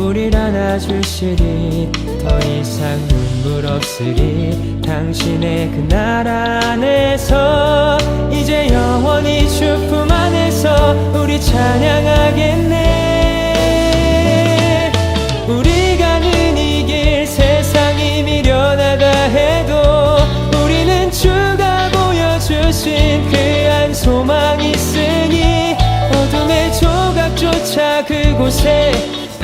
우릴 안아주시리. 더 이상 눈물 없으리. 당신의 그 나라 안에서 이제 영원히 주품 안에서 우리 찬양하겠네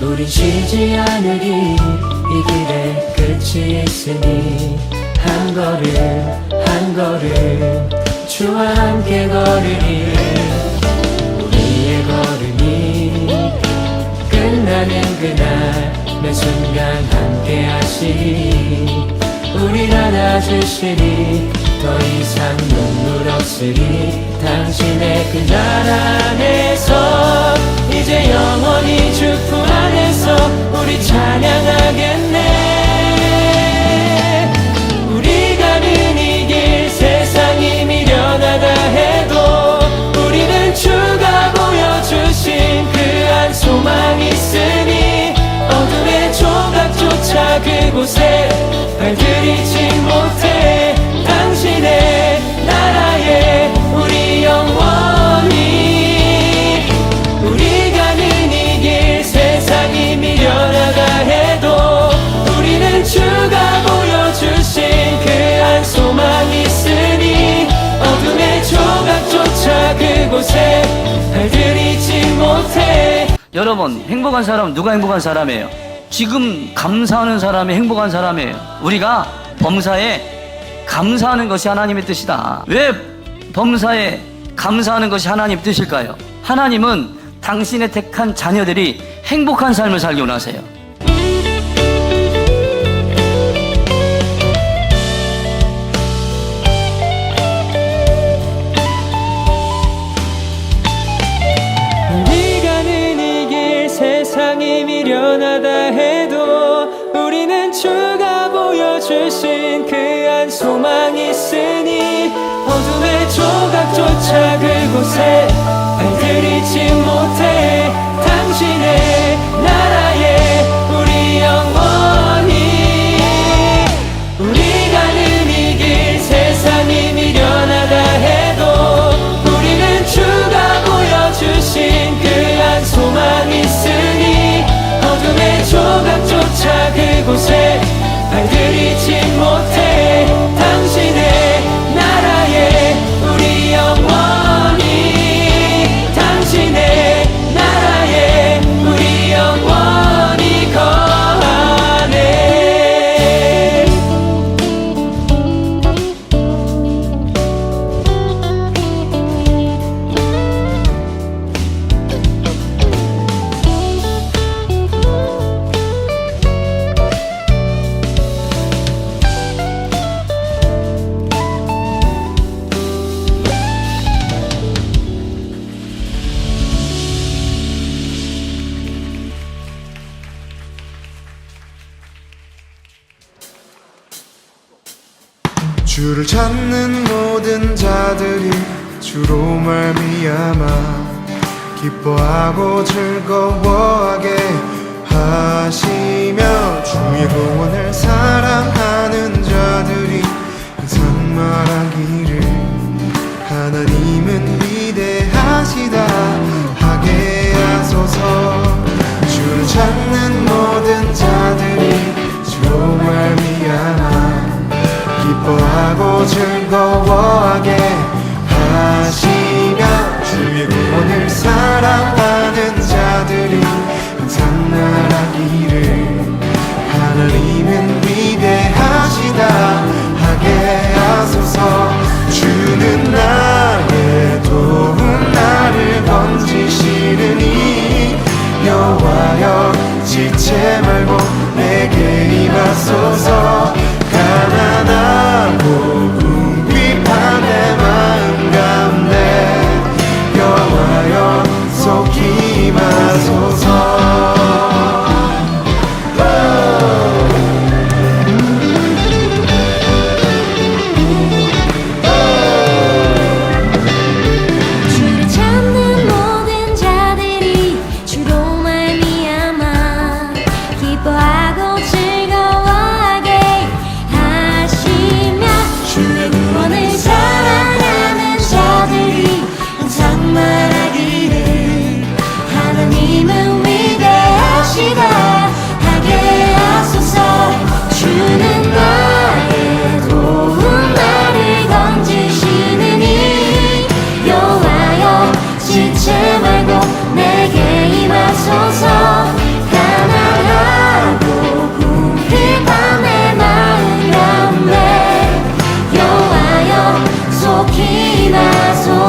우린 쉬지 않으리 이 길에 끝이 있으니 한 걸음 한 걸음 주와 함께 걸으리 우리의 걸음이 끝나는 그날 매 순간 함께 하시니 우릴 안아주시니 더 이상 눈물 없으리 당신의 그 나라 안에서 이제 영원히 찬양하겠네. 우리 가는 이길 세상이 미련하다 해도 우리는 주가 보여주신 그 한 소망 있으니 어둠의 조각조차 그곳에 발들이지 곳에 발들이지 못해 여러분 행복한 사람은 누가 행복한 사람이에요? 지금 감사하는 사람이 행복한 사람이에요. 우리가 범사에 감사하는 것이 하나님의 뜻이다. 왜 범사에 감사하는 것이 하나님 뜻일까요? 하나님은 당신의 택한 자녀들이 행복한 삶을 살기 원하세요. 조각조차 그곳에 주를 찾는 모든 자들이 주로 말미암아 기뻐하고 즐거워하게 하시며 주의 구원을 사랑 нас.